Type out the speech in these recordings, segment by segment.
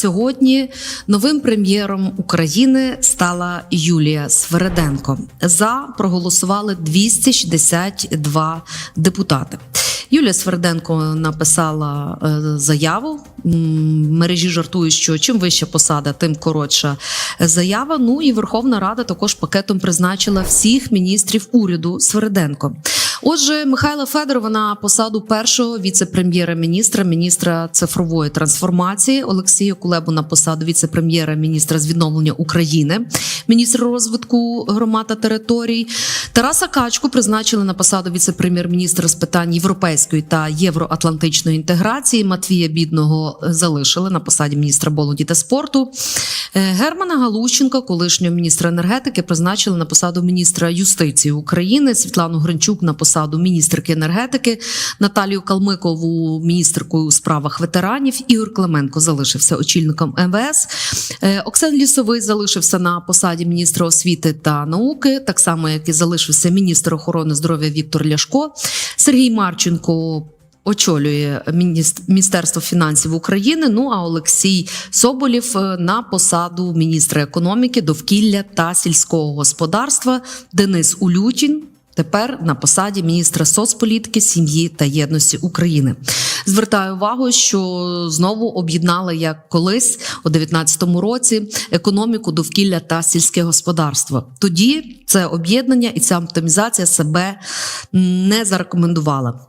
Сьогодні новим прем'єром України стала Юлія Свереденко. За проголосували 262 депутати. Юлія Сверденко написала е, заяву. Мережі жартують, що чим вища посада, тим коротша заява. Ну і Верховна Рада також пакетом призначила всіх міністрів уряду Сверденко. Отже, Михайла Федорова на посаду першого віце-прем'єра-міністра, міністра цифрової трансформації, Олексія Кулебу на посаду віце-прем'єра-міністра з відновлення України, міністра розвитку громад та територій. Тараса Качку призначили на посаду віце-прем'єр-міністра з питань європейської та євроатлантичної інтеграції. Матвія Бідного залишили на посаді міністра молоді та спорту. Е, Германа Галущенка, колишнього міністра енергетики, призначили на посаду міністра юстиції України. Світлану Гринчук на посаду міністерки енергетики, Наталію Калмикову міністеркою у справах ветеранів. Ігор Клименко залишився очільником МВС. Е, Оксан Лісовий залишився на посаді міністра освіти та науки, так само як і залишився міністр охорони здоров'я Віктор Ляшко. Сергій Марченко. Очолює Міністерство фінансів України. Ну а Олексій Соболєв е, на посаду міністра економіки, довкілля та сільського господарства. Денис Улютін тепер на посаді міністра соцполітики, сім'ї та єдності України. Звертаю увагу, що знову об'єднали як колись у 2019 році економіку, довкілля та сільське господарство. Тоді це об'єднання і ця оптимізація себе не зарекомендувала.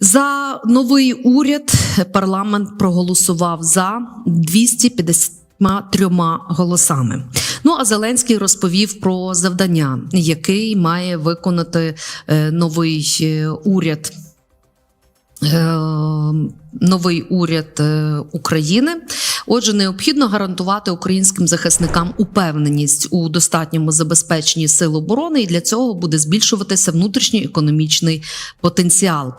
За новий уряд парламент проголосував за 253 голосами. Ну а Зеленський розповів про завдання, який має виконати е, новий е, уряд. Е, Новий уряд е, України. Отже, необхідно гарантувати українським захисникам упевненість у достатньому забезпеченні сил оборони, і для цього буде збільшуватися внутрішній економічний потенціал.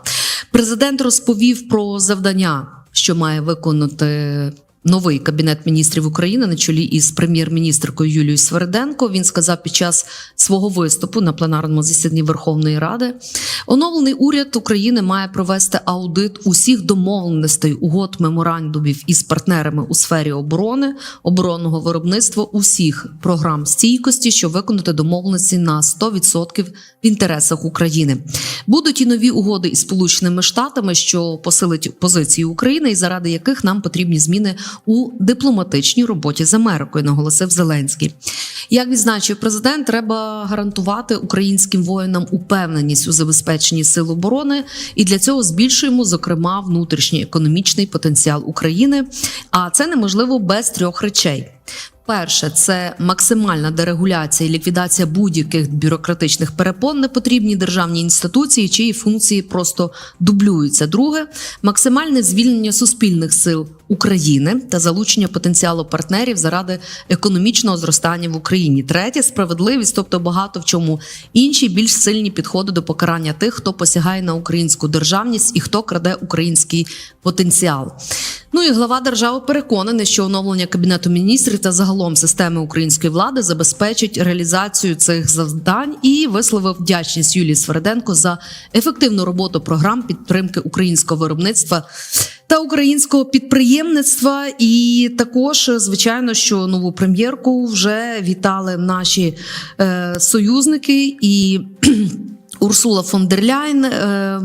Президент розповів про завдання, що має виконати. Новий кабінет міністрів України на чолі із прем'єр-міністркою Юлією Сверденко. Він сказав під час свого виступу на пленарному засіданні Верховної Ради. Оновлений уряд України має провести аудит усіх домовленостей угод меморандумів із партнерами у сфері оборони, оборонного виробництва усіх програм стійкості, щоб виконати домовленості на 100% в інтересах України. Будуть і нові угоди із Сполученими Штатами, що посилить позиції України, і заради яких нам потрібні зміни у дипломатичній роботі з Америкою, наголосив Зеленський. Як відзначив президент, треба гарантувати українським воїнам упевненість у забезпеченні сил оборони, і для цього збільшуємо, зокрема, внутрішній економічний потенціал України. А це неможливо без трьох речей. Перше це максимальна дерегуляція і ліквідація будь-яких бюрократичних перепон непотрібні державні інституції, чиї функції просто дублюються. Друге максимальне звільнення суспільних сил України та залучення потенціалу партнерів заради економічного зростання в Україні. Третє справедливість, тобто багато в чому інші більш сильні підходи до покарання тих, хто посягає на українську державність і хто краде український потенціал. Ну і глава держави переконаний, що оновлення кабінету міністрів та загалом системи української влади забезпечить реалізацію цих завдань і висловив вдячність Юлії Сверденко за ефективну роботу програм підтримки українського виробництва та українського підприємництва. І також, звичайно, що нову прем'єрку вже вітали наші е, союзники і. Урсула фон дер Ляйн. Е,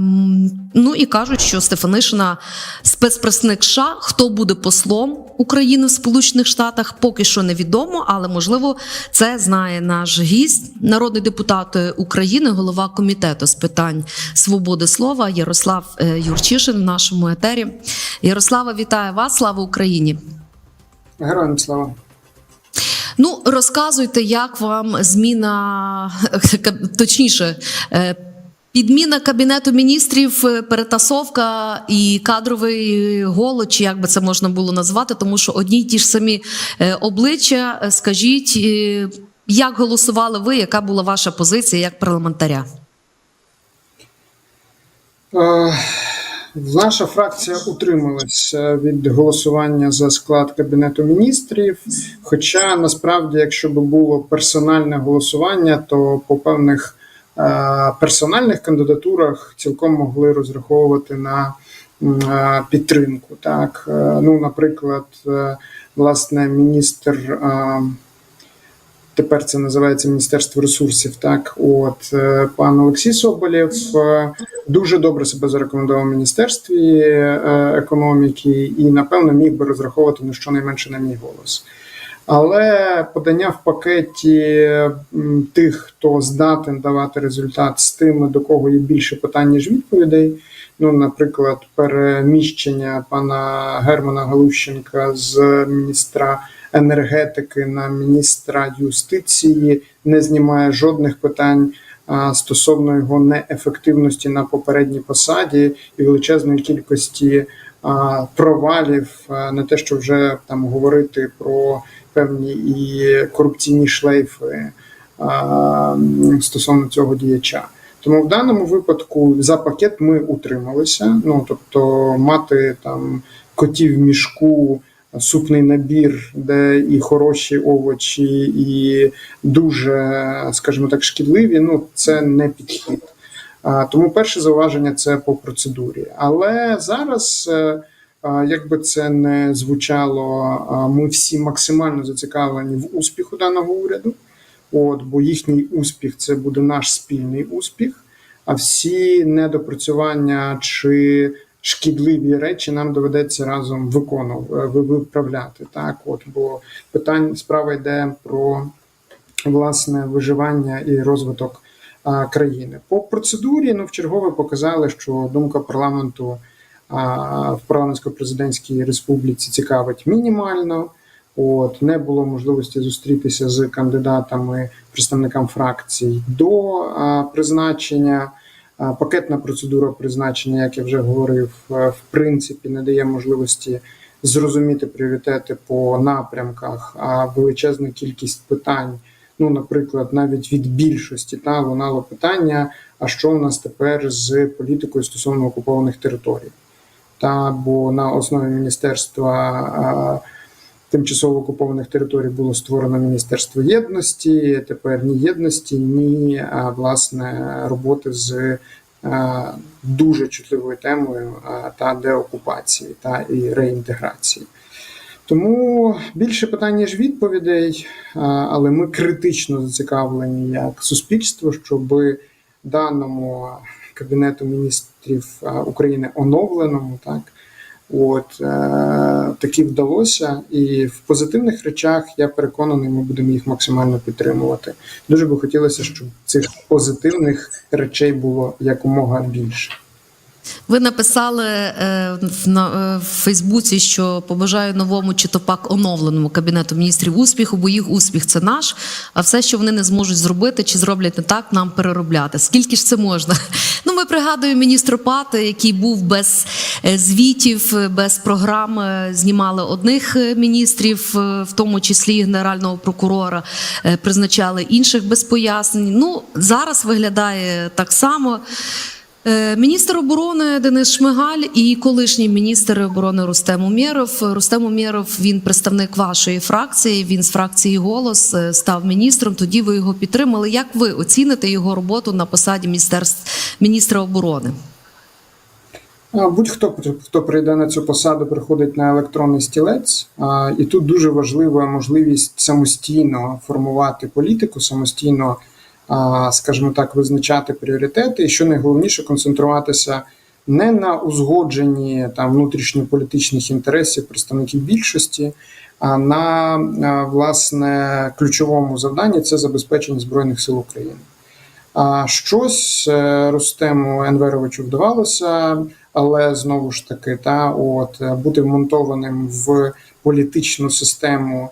ну і кажуть, що Стефанишина спецпресник США. Хто буде послом України в Сполучених Штатах, поки що невідомо, але можливо це знає наш гість, народний депутат України, голова комітету з питань свободи слова Ярослав е, Юрчишин в нашому етері. Ярослава, вітаю вас! Слава Україні! Героям слава. Ну, розказуйте, як вам зміна точніше. Підміна кабінету міністрів, е, перетасовка і кадровий голод, чи як би це можна було назвати, тому що одні й ті ж самі е, обличчя. Е, Скажіть, як голосували ви? Яка була ваша позиція як парламентаря? Наша фракція утрималася від голосування за склад кабінету міністрів. Хоча насправді, якщо б було персональне голосування, то по певних персональних кандидатурах цілком могли розраховувати на підтримку. Так, Е, ну, наприклад, е, власне міністр. Тепер це називається Міністерство ресурсів. Так, от е, пан Олексій Соболєв дуже добре себе зарекомендував в міністерстві економіки і, напевно, міг би розраховувати на щонайменше на мій голос. Але подання в пакеті тих, хто здатен давати результат з тими, до кого є більше питань, ніж відповідей. Ну, наприклад, переміщення пана Германа Галущенка з міністра енергетики на міністра юстиції не знімає жодних питань стосовно його неефективності на попередній посаді і величезної кількості провалів, а, не те, що вже там говорити про певні і корупційні шлейфи стосовно цього діяча. Тому в даному випадку за пакет ми утрималися. Ну тобто, мати там котів в мішку, супний набір, де і хороші овочі, і дуже, скажімо так, шкідливі. Ну це не підхід. Тому перше зауваження це по процедурі. Але зараз, е, як би це не звучало, ми всі максимально зацікавлені в успіху даного уряду. От, бо їхній успіх це буде наш спільний успіх. А всі недопрацювання чи шкідливі речі нам доведеться разом виконувати виправляти. Так, от бо питань справа йде про власне виживання і розвиток країни. По процедурі ну в чергове показали, що думка парламенту в парламентсько-президентській республіці цікавить мінімально. От не було можливості зустрітися з кандидатами, представникам фракцій до а, призначення. Пакетна процедура призначення, як я вже говорив, в принципі не дає можливості зрозуміти пріоритети по напрямках, а величезна кількість питань. Ну, наприклад, навіть від більшості та лунало питання: а що у нас тепер з політикою стосовно окупованих територій? Та бо на основі міністерства. тимчасово окупованих територій було створено Міністерство єдності. Тепер ні єдності, ні власне роботи з дуже чутливою темою та деокупації та і реінтеграції. Тому більше питань, ніж відповідей, але ми критично зацікавлені як суспільство, щоб даному кабінету міністрів України оновленому так. От е, таки вдалося, і в позитивних речах я переконаний, ми будемо їх максимально підтримувати. Дуже би хотілося, щоб цих позитивних речей було якомога більше. Ви написали е, е, в Фейсбуці, що побажаю новому чи то пак оновленому кабінету міністрів успіху, бо їх успіх це наш. А все, що вони не зможуть зробити чи зроблять не так, нам переробляти. Скільки ж це можна? Ну, ми пригадуємо міністр Пати, який був без е, звітів, без програм. Знімали одних міністрів, в тому числі генерального прокурора, призначали інших без пояснень. Ну зараз виглядає так само. Е, Міністр оборони Денис Шмигаль і колишній міністр оборони Рустем Умєров. Рустем Умєров, він представник вашої фракції. Він з фракції голос е, став міністром. Тоді ви його підтримали. Як ви оціните його роботу на посаді міністра оборони? Будь-хто хто прийде на цю посаду, приходить на електронний стілець, і тут дуже важлива можливість самостійно формувати політику, самостійно, скажімо так, визначати пріоритети, і що найголовніше концентруватися не на узгодженні там внутрішньополітичних інтересів представників більшості, а на власне ключовому завданні це забезпечення збройних сил України. А щось е, Рустему Енверовичу вдавалося, але знову ж таки, та от бути вмонтованим в політичну систему,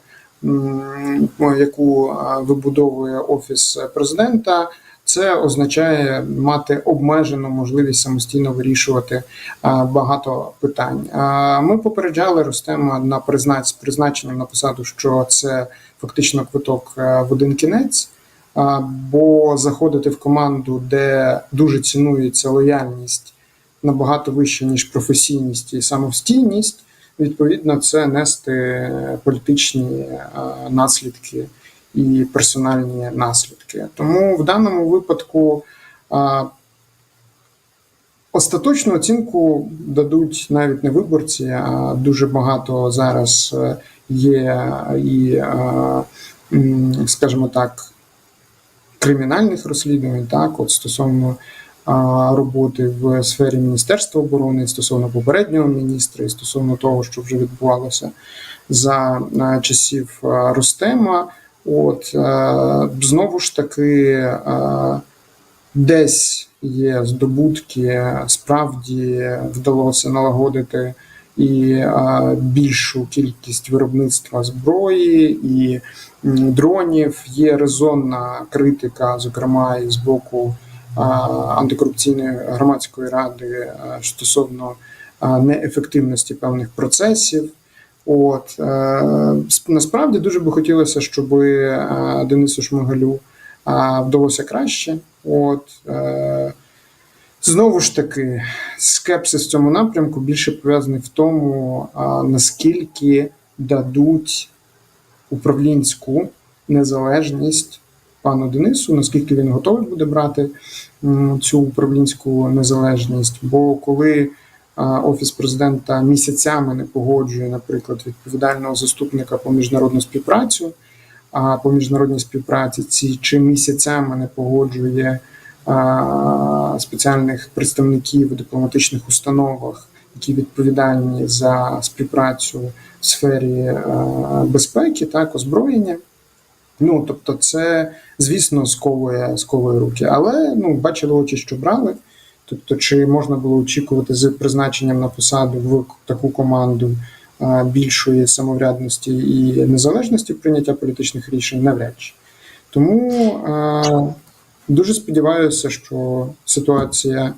яку вибудовує офіс президента. Це означає мати обмежену можливість самостійно вирішувати багато питань. Ми попереджали Рустема на признач, з призначенням на посаду, що це фактично квиток е, в один кінець. Бо заходити в команду, де дуже цінується лояльність набагато вище, ніж професійність і самостійність, відповідно, це нести політичні наслідки і персональні наслідки. Тому в даному випадку остаточну оцінку дадуть навіть не виборці, а дуже багато зараз е, є і, е, скажімо так, кримінальних розслідувань, так, от стосовно роботи в сфері Міністерства оборони, стосовно попереднього міністра, і стосовно того, що вже відбувалося за часів Ростема. От знову ж таки, десь є здобутки, справді вдалося налагодити і більшу кількість виробництва зброї і дронів. Є резонна критика, зокрема і з боку антикорупційної громадської ради е, стосовно е, неефективності певних процесів. От е, насправді дуже би хотілося, щоб Денису Шмигалю вдалося краще. От знову ж таки, скепсис в цьому напрямку більше пов'язаний в тому, наскільки дадуть управлінську незалежність пану Денису, наскільки він готовий буде брати цю управлінську незалежність. Бо коли Офіс президента місяцями не погоджує, наприклад, відповідального заступника по міжнародну співпрацю, а по міжнародній співпраці ці чи місяцями не погоджує спеціальних представників у дипломатичних установах, які відповідальні за співпрацю в сфері безпеки, так, озброєння. Ну, тобто, це, звісно, сковує, сковує руки. Але ну, бачили очі, що брали. Тобто, чи можна було очікувати з призначенням на посаду в таку команду більшої самоврядності і незалежності в прийняття політичних рішень, навряд чи. Тому а, дуже сподіваюся, що ситуація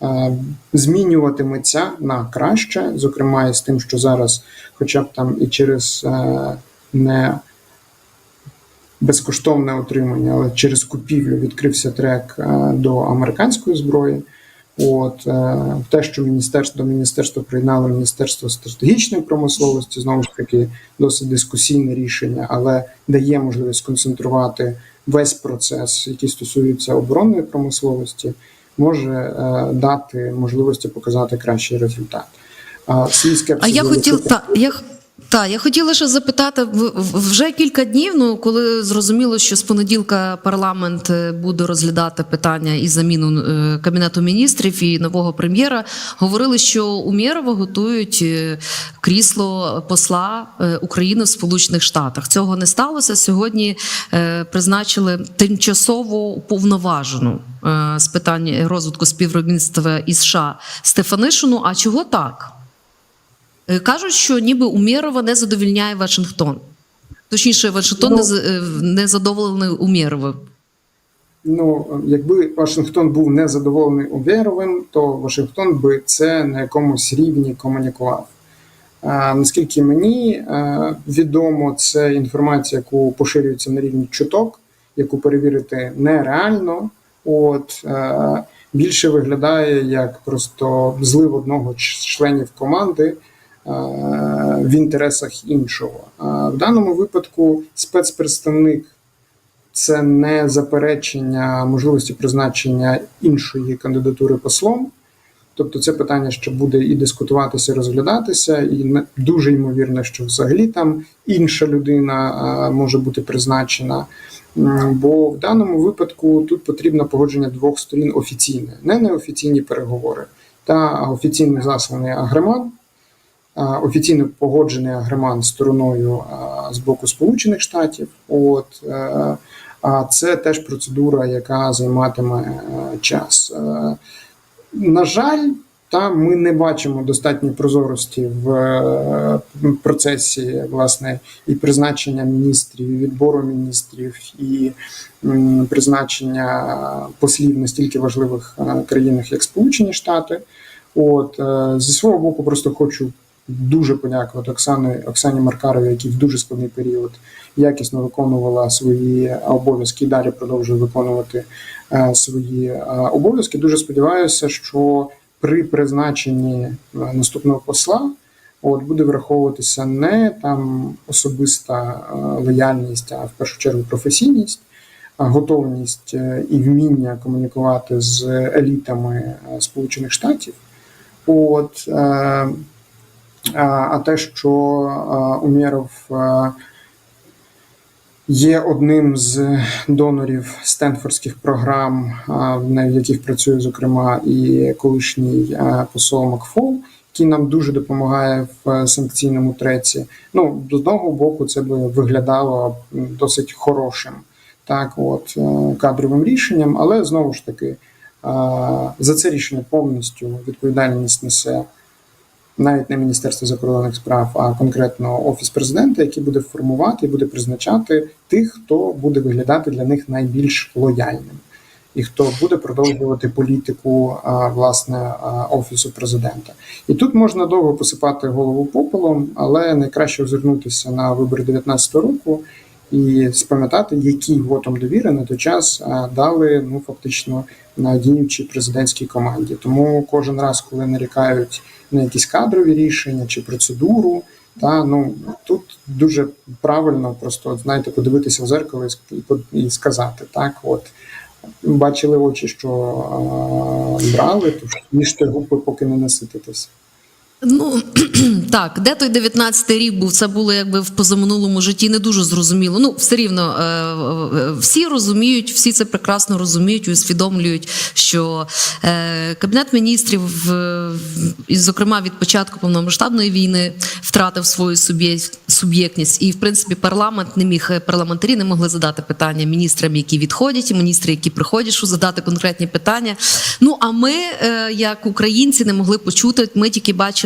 а, змінюватиметься на краще, зокрема і з тим, що зараз, хоча б там і через а, не безкоштовне отримання, але через купівлю відкрився трек е, до американської зброї. От е, те, що міністерство до міністерства приєднало Міністерство стратегічної промисловості, знову ж таки досить дискусійне рішення, але дає можливість сконцентрувати весь процес, який стосується оборонної промисловості, може е, дати можливості показати кращий результат. А, А я хотів високих- та я х- та я хотіла ще запитати вже кілька днів. Ну коли зрозуміло, що з понеділка парламент е, буде розглядати питання і заміну е, кабінету міністрів і нового прем'єра, говорили, що Умєрова готують е, крісло посла України в Сполучених Штатах. Цього не сталося. Сьогодні призначили тимчасово уповноважену з питань розвитку співробітництва із США Стефанишину. А чого так? Е, Кажуть, що ніби Умєрова не задовільняє Вашингтон. Точніше, Вашингтон Ну, не, е, не задоволений Умєровим. Ну, якби Вашингтон був незадоволений Увєровим, то Вашингтон би це на якомусь рівні комунікував. А, наскільки мені е, відомо, це інформація, яку поширюється на рівні чуток, яку перевірити нереально. От е, більше виглядає як просто злив одного з членів команди е, в інтересах іншого. В даному випадку спецпредставник це не заперечення можливості призначення іншої кандидатури послом. Тобто це питання ще буде і дискутуватися, і розглядатися, і дуже ймовірно, що взагалі там інша людина може бути призначена. Бо в даному випадку тут потрібно погодження двох сторін офіційне, не неофіційні переговори, та офіційно засланий агреман, офіційно погоджений агреман стороною з боку Сполучених Штатів. От е, а це теж процедура, яка займатиме е, час. Е, На жаль, та ми не бачимо достатньої прозорості в процесі власне і призначення міністрів, і відбору міністрів, і призначення послів настільки важливих країнах, як Сполучені Штати. От зі свого боку, просто хочу дуже подякувати Оксані, Оксані Маркарові, який в дуже складний період якісно виконувала свої обов'язки і далі продовжує виконувати е, свої е, обов'язки. Дуже сподіваюся, що при призначенні е, наступного посла от буде враховуватися не там особиста е, лояльність, а в першу чергу професійність. Готовність е, і вміння комунікувати з елітами Сполучених Штатів, от А, те, що Умєров є одним з донорів стенфордських програм, а, в яких працює, зокрема, і колишній посол Макфол, який нам дуже допомагає в санкційному треці. Ну, з одного боку, це би виглядало досить хорошим. Так, от е, кадровим рішенням, але знову ж таки за це рішення повністю відповідальність несе навіть не Міністерство закордонних справ, а конкретно офіс президента, який буде формувати і буде призначати тих, хто буде виглядати для них найбільш лояльним, і хто буде продовжувати політику власне офісу президента. І тут можна довго посипати голову попелом, але найкраще озирнутися на вибори 2019 року. І спам'ятати, який вотом довіри на той час дали ну фактично на діючій президентській команді. Тому кожен раз, коли нарікають на якісь кадрові рішення чи процедуру, та ну тут дуже правильно просто знаєте, подивитися в зеркало і і сказати так, от. Бачили очі, що брали, то ж їжте губи, поки не насититесь. Ну так, де той 19-й рік був? Це було якби в позаминулому житті не дуже зрозуміло. Ну, все рівно е, всі розуміють, всі це прекрасно розуміють, усвідомлюють, що е, кабінет міністрів, і, зокрема, від початку повномасштабної війни, втратив свою суб'єк- суб'єктність, і в принципі парламент не міг е, парламентарі не могли задати питання міністрам, які відходять, і міністри, які приходять, що задати конкретні питання. Ну а ми, е, як українці, не могли почути. Ми тільки бачили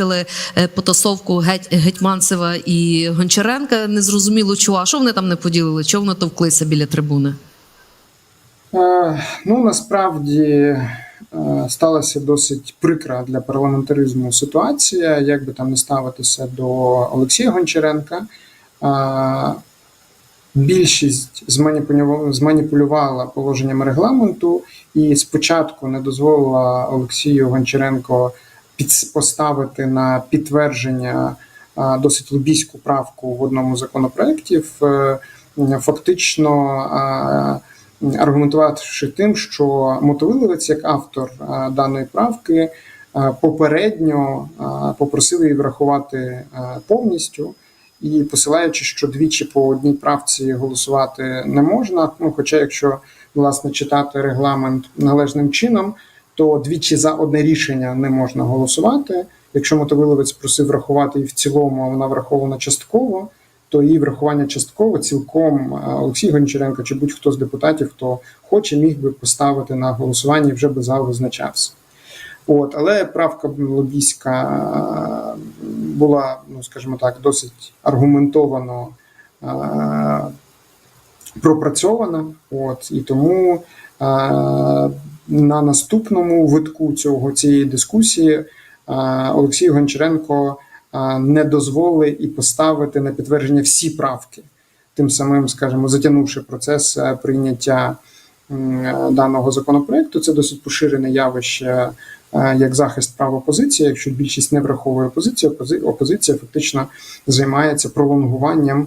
е, потасовку Гетьманцева і Гончаренка. Незрозуміло чого. А що вони там не поділили? Чого вони товклися біля трибуни? Е, Ну насправді е, сталася досить прикра для парламентаризму ситуація, як би там не ставитися до Олексія Гончаренка. Більшість зманіпулювала, положенням регламенту і спочатку не дозволила Олексію Гончаренко поставити на підтвердження досить лобійську правку в одному з законопроєктів. Е, Фактично аргументувавши тим, що мотовиловець, як автор даної правки, е, попередньо попросив її врахувати е, повністю. І посилаючи, що двічі по одній правці голосувати не можна. Ну, хоча, якщо власне читати регламент належним чином, то двічі за одне рішення не можна голосувати. Якщо мотовиловець просив врахувати її в цілому, а вона врахована частково, то її врахування частково цілком е, Олексій Гончаренко чи будь-хто з депутатів, хто хоче, міг би поставити на голосування і вже би зал визначався. От, але правка лобійська е, була, ну скажімо так, досить аргументовано е, пропрацьована. От, і тому на наступному витку цього цієї дискусії е, Олексій Гончаренко е, не дозволив і поставити на підтвердження всі правки, тим самим, скажімо, затягнувши процес е, прийняття даного законопроекту. Це досить поширене явище як захист прав опозиції. Якщо більшість не враховує опозицію, опози- опозиція фактично займається пролонгуванням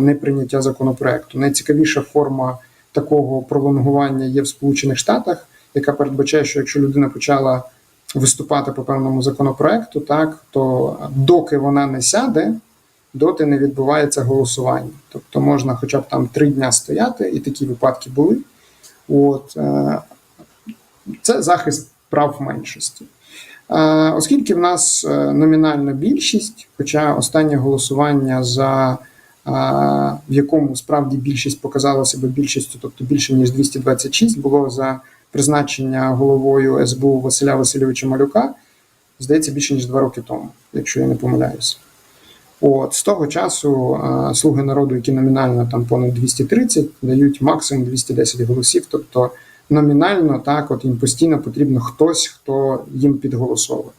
неприйняття законопроекту. Найцікавіша форма такого пролонгування є в Сполучених Штатах, яка передбачає, що якщо людина почала виступати по певному законопроекту, так то доки вона не сяде, доти не відбувається голосування. Тобто можна хоча б там три дня стояти, і такі випадки були. От е, це захист прав меншості. Е, Оскільки в нас е, номінальна більшість, хоча останнє голосування за в якому справді більшість показала себе більшістю, тобто більше ніж 226, було за призначення головою СБУ Василя Васильовича Малюка, здається, більше ніж два роки тому, якщо я не помиляюся. От з того часу е, слуги народу, які номінально там понад 230, дають максимум 210 голосів. Тобто номінально так, от їм постійно потрібно хтось, хто їм підголосовує.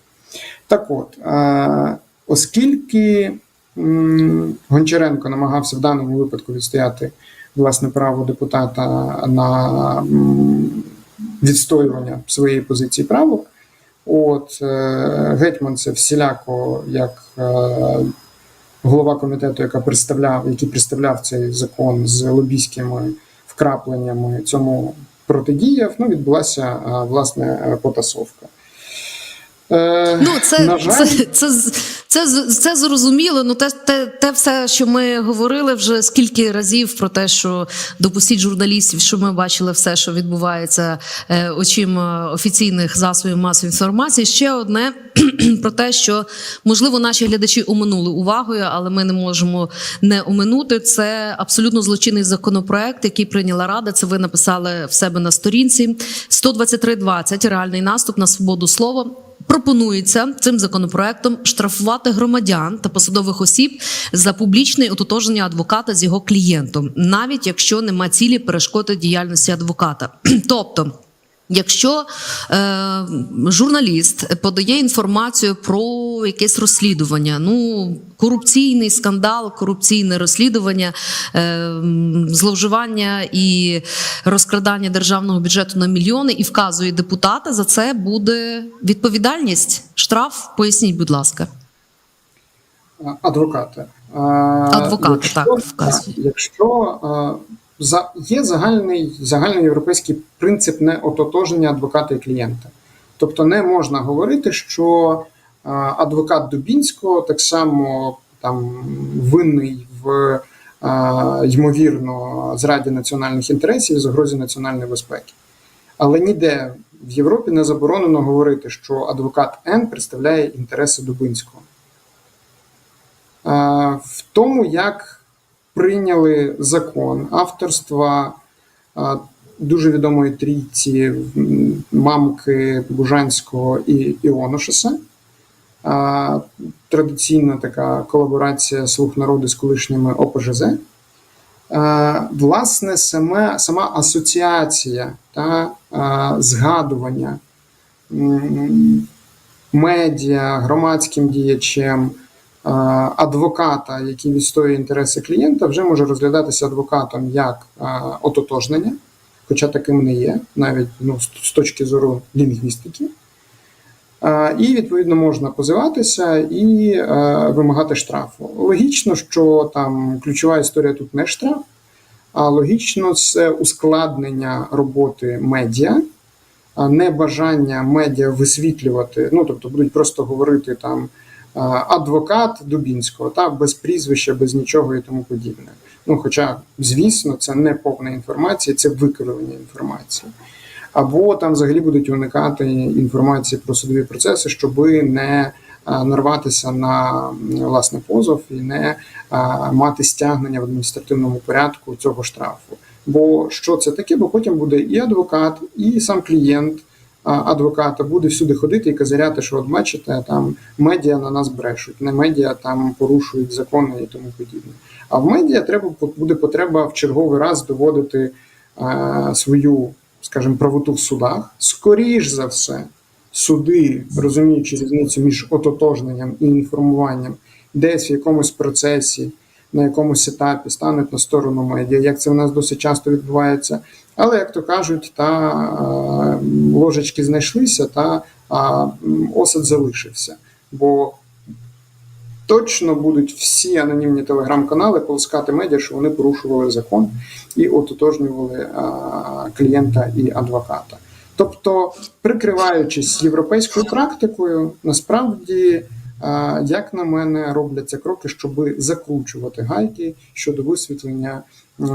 Так от, е, оскільки Гончаренко намагався в даному випадку відстояти власне право депутата на відстоювання своєї позиції правок, от е, гетьман це всіляко як. е, голова комітету, яка представляв, який представляв цей закон з лобійськими вкрапленнями, цьому протидіяв. Ну, відбулася власне е, потасовка. Е, Ну, це, на жаль, це, це, Це це зрозуміло. Ну те, те, те все, що ми говорили вже скільки разів про те, що допустіть журналістів, що ми бачили все, що відбувається е, очима офіційних засобів масової інформації. Ще одне про те, що можливо наші глядачі оминули увагою, але ми не можемо не оминути. Це абсолютно злочинний законопроект, який прийняла рада. Це ви написали в себе на сторінці. 123.20 реальний наступ на свободу слова. Пропонується цим законопроектом штрафувати громадян та посадових осіб за публічне ототожнення адвоката з його клієнтом, навіть якщо нема цілі перешкоди діяльності адвоката. тобто. Якщо е, журналіст подає інформацію про якесь розслідування, ну корупційний скандал, корупційне розслідування, е, зловживання і розкрадання державного бюджету на мільйони, і вказує депутата, за це буде відповідальність, штраф. Поясніть, будь ласка. Адвокати. А, Адвокати, так, вказують. Якщо за, є загальний, загальноєвропейський принцип неототожнення адвоката і клієнта. Тобто не можна говорити, що адвокат Дубінського так само там винний в ймовірно зраді національних інтересів і загрозі національної безпеки. Але ніде в Європі не заборонено говорити, що адвокат Н представляє інтереси Дубинського. В тому, як прийняли закон авторства дуже відомої трійці мамки Бужанського і Іонушеса. Традиційна така колаборація слуг народу з колишніми ОПЖЗ. Власне, саме, сама асоціація та згадування медіа, громадським діячем, адвоката, який відстоює інтереси клієнта, вже може розглядатися адвокатом як е, ототожнення, хоча таким не є, навіть ну, з- точки зору лінгвістики. Е, І відповідно можна позиватися і е, вимагати штрафу. Логічно, що там ключова історія тут не штраф, а логічно це ускладнення роботи медіа, а не бажання медіа висвітлювати. Ну тобто будуть просто говорити там е, адвокат Дубінського, та без прізвища, без нічого і тому подібне. Ну, хоча, звісно, це не повна інформація, це викривлення інформації або там взагалі будуть уникати інформації про судові процеси, щоб не нарватися на власне позов і не мати стягнення в адміністративному порядку цього штрафу. Бо що це таке? Бо потім буде і адвокат, і сам клієнт адвоката буде всюди ходити і казаряти, що от бачите, там медіа на нас брешуть, не медіа там порушують закони і тому подібне. А в медіа треба буде потреба в черговий раз доводити а, свою скажімо, правоту в судах, скоріш за все, суди, розуміючи різницю між ототожненням і інформуванням, десь в якомусь процесі, на якомусь етапі стануть на сторону медіа, як це в нас досить часто відбувається. Але, як то кажуть, та ложечки знайшлися, та осад залишився. Бо точно будуть всі анонімні телеграм-канали полоскати медіа, що вони порушували закон і ототожнювали клієнта і адвоката. Тобто, прикриваючись європейською практикою, насправді, як на мене, робляться кроки, щоб закручувати гайки щодо висвітлення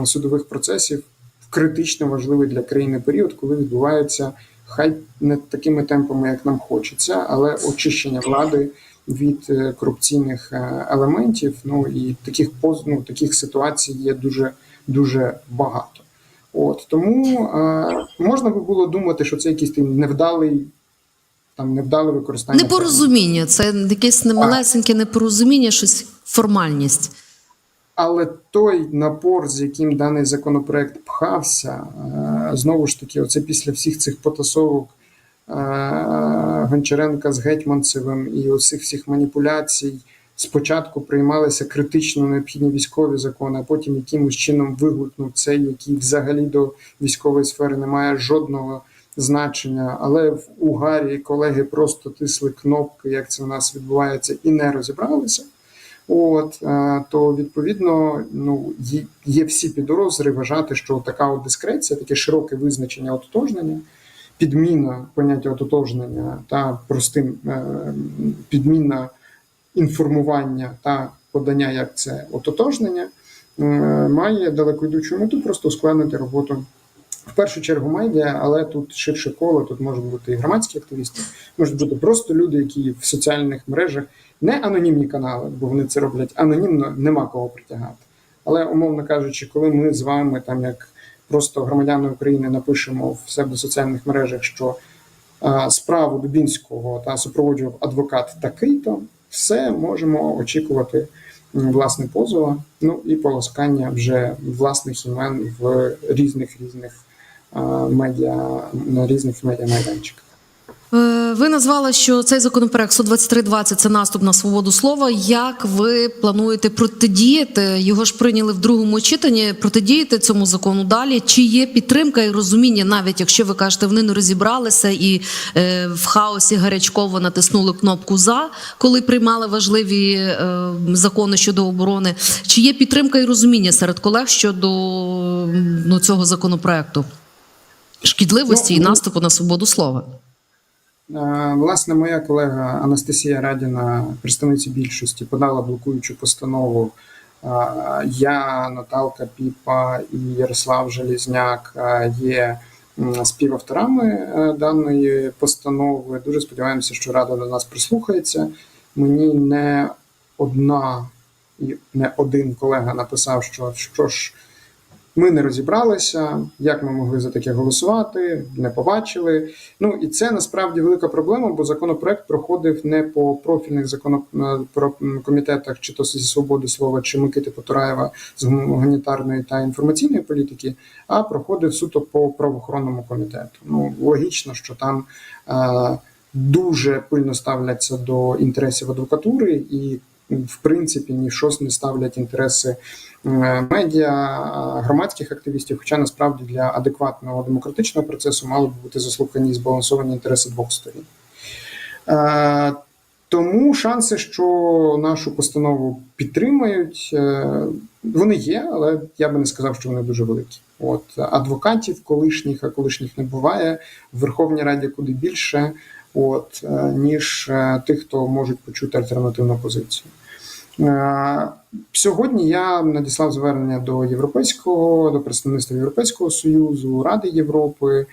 судових процесів в критично важливий для країни період, коли відбувається хай не такими темпами, як нам хочеться, але очищення влади від е, корупційних е, елементів. Ну і таких поз, ну, таких ситуацій є дуже дуже багато. От тому е, можна би було думати, що це якийсь там невдалий, там невдале використання. Непорозуміння, це якесь немалесеньке непорозуміння, щось формальність. Але той напор, з яким даний законопроект пхався, е, знову ж таки, оце після всіх цих потасовок е, Гончаренка з Гетьманцевим і оцих всіх маніпуляцій. Спочатку приймалися критично необхідні військові закони, а потім якимось чином виглукнув цей, який взагалі до військової сфери не має жодного значення. Але в Угарі колеги просто тисли кнопки, як це у нас відбувається, і не розібралися. От е, то відповідно ну є, всі підозри вважати, що така от дискреція, таке широке визначення ототожнення, підміна поняття ототожнення та простим е, підміна інформування та подання, як це ототожнення, е, має далекойдучу мету просто ускладнити роботу. В першу чергу медіа, але тут ширше коло, тут можуть бути і громадські активісти, можуть бути просто люди, які в соціальних мережах не анонімні канали, бо вони це роблять анонімно, нема кого притягати. Але умовно кажучи, коли ми з вами, там як просто громадяни України, напишемо в себе в соціальних мережах, що а, справу Дубінського та супроводжував адвокат такий-то, все можемо очікувати власне позова, ну і полоскання вже власних імен в різних різних медіа на різних медіамайданчиках. Е, Ви назвали, що цей законопроект 12320 – це наступ на свободу слова. Як ви плануєте протидіяти? Його ж прийняли в другому читанні. Протидіяти цьому закону далі? Чи є підтримка і розуміння, навіть якщо ви кажете, вони не розібралися і е, в хаосі гарячково натиснули кнопку за, коли приймали важливі е, закони щодо оборони? Чи є підтримка і розуміння серед колег щодо ну, цього законопроекту? Шкідливості Ну, і наступу на свободу слова? Е, Власне, моя колега Анастасія Радіна, представниця більшості, подала блокуючу постанову. Е, Я, Наталка Піпа і Ярослав Желізняк е, є співавторами даної постанови. Дуже сподіваємося, що Рада до нас прислухається. Мені не одна і не один колега написав, що що ж. Ми не розібралися, як ми могли за таке голосувати, не побачили. Ну і це насправді велика проблема, бо законопроект проходив не по профільних законо... е, чи то зі свободи слова, чи Микити Потураєва з гуманітарної та інформаційної політики, а проходив суто по правоохоронному комітету. Ну логічно, що там е, дуже пильно ставляться до інтересів адвокатури і. В принципі, ні щось не ставлять інтереси медіа, громадських активістів. Хоча насправді для адекватного демократичного процесу мали б бути заслухані і збалансовані інтереси двох сторін. Е, Тому шанси, що нашу постанову підтримають, е, вони є, але я би не сказав, що вони дуже великі. От адвокатів колишніх, а колишніх не буває в Верховній Раді куди більше, от е, ніж е, тих, хто можуть почути альтернативну позицію. Е, Сьогодні я надіслав звернення до європейського до представництва Європейського союзу, Ради Європи,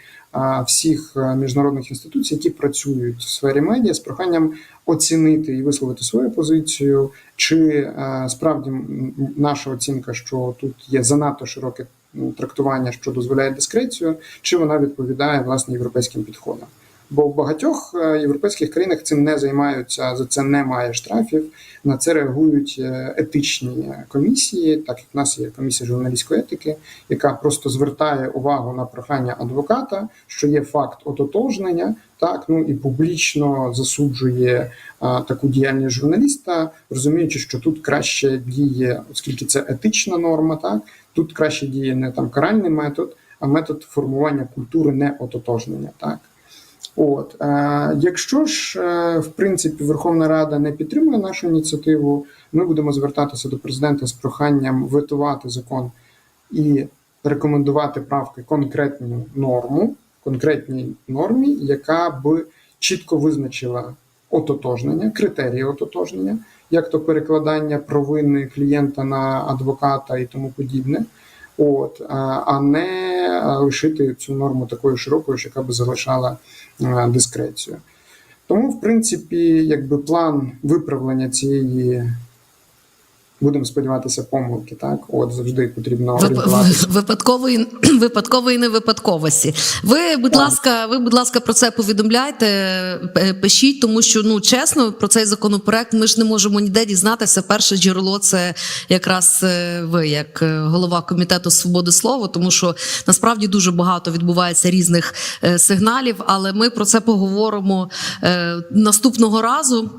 всіх міжнародних інституцій, які працюють в сфері медіа, з проханням оцінити і висловити свою позицію, чи справді наша оцінка, що тут є занадто широке трактування, що дозволяє дискрецію, чи вона відповідає власне європейським підходам. Бо в багатьох е, європейських країнах цим не займаються, за це немає штрафів. На це реагують е, етичні комісії, так як в нас є комісія журналістської етики, яка просто звертає увагу на прохання адвоката, що є факт ототожнення, так ну і публічно засуджує а, таку діяльність журналіста, розуміючи, що тут краще діє, оскільки це етична норма, так тут краще діє не там каральний метод, а метод формування культури не ототожнення. Так. От е, якщо ж е, в принципі Верховна Рада не підтримує нашу ініціативу, ми будемо звертатися до президента з проханням ветувати закон і рекомендувати правки конкретну норму, конкретній нормі, яка б чітко визначила ототожнення, критерії ототожнення, як то перекладання провини клієнта на адвоката і тому подібне. От, а а не е, лишити цю норму такою широкою, яка би залишала е, дискрецію. Тому, в принципі, якби план виправлення цієї, будемо сподіватися, помилки, так от завжди потрібно Випадкової випадкової невипадковості. Ви, будь Так. ласка, ви, будь ласка, про це повідомляйте, пишіть, тому що ну чесно про цей законопроект ми ж не можемо ніде дізнатися. Перше джерело це якраз е, ви, як е, голова комітету свободи слова, тому що насправді дуже багато відбувається різних е, сигналів. Але ми про це поговоримо наступного разу.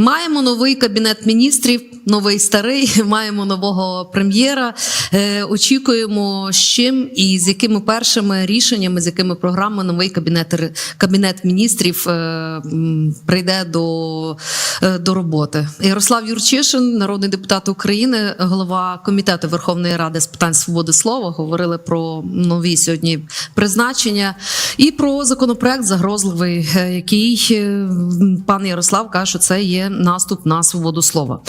Маємо новий кабінет міністрів, новий старий. Маємо нового прем'єра. Е, очікуємо з чим і з якими першими рішеннями, з якими програмами новий кабінет кабінет міністрів е, прийде до, е, до роботи. Ярослав Юрчишин, народний депутат України, голова комітету Верховної Ради з питань свободи слова, говорили про нові сьогодні призначення і про законопроект загрозливий, який пан Ярослав каже, що це є наступ на свободу слова.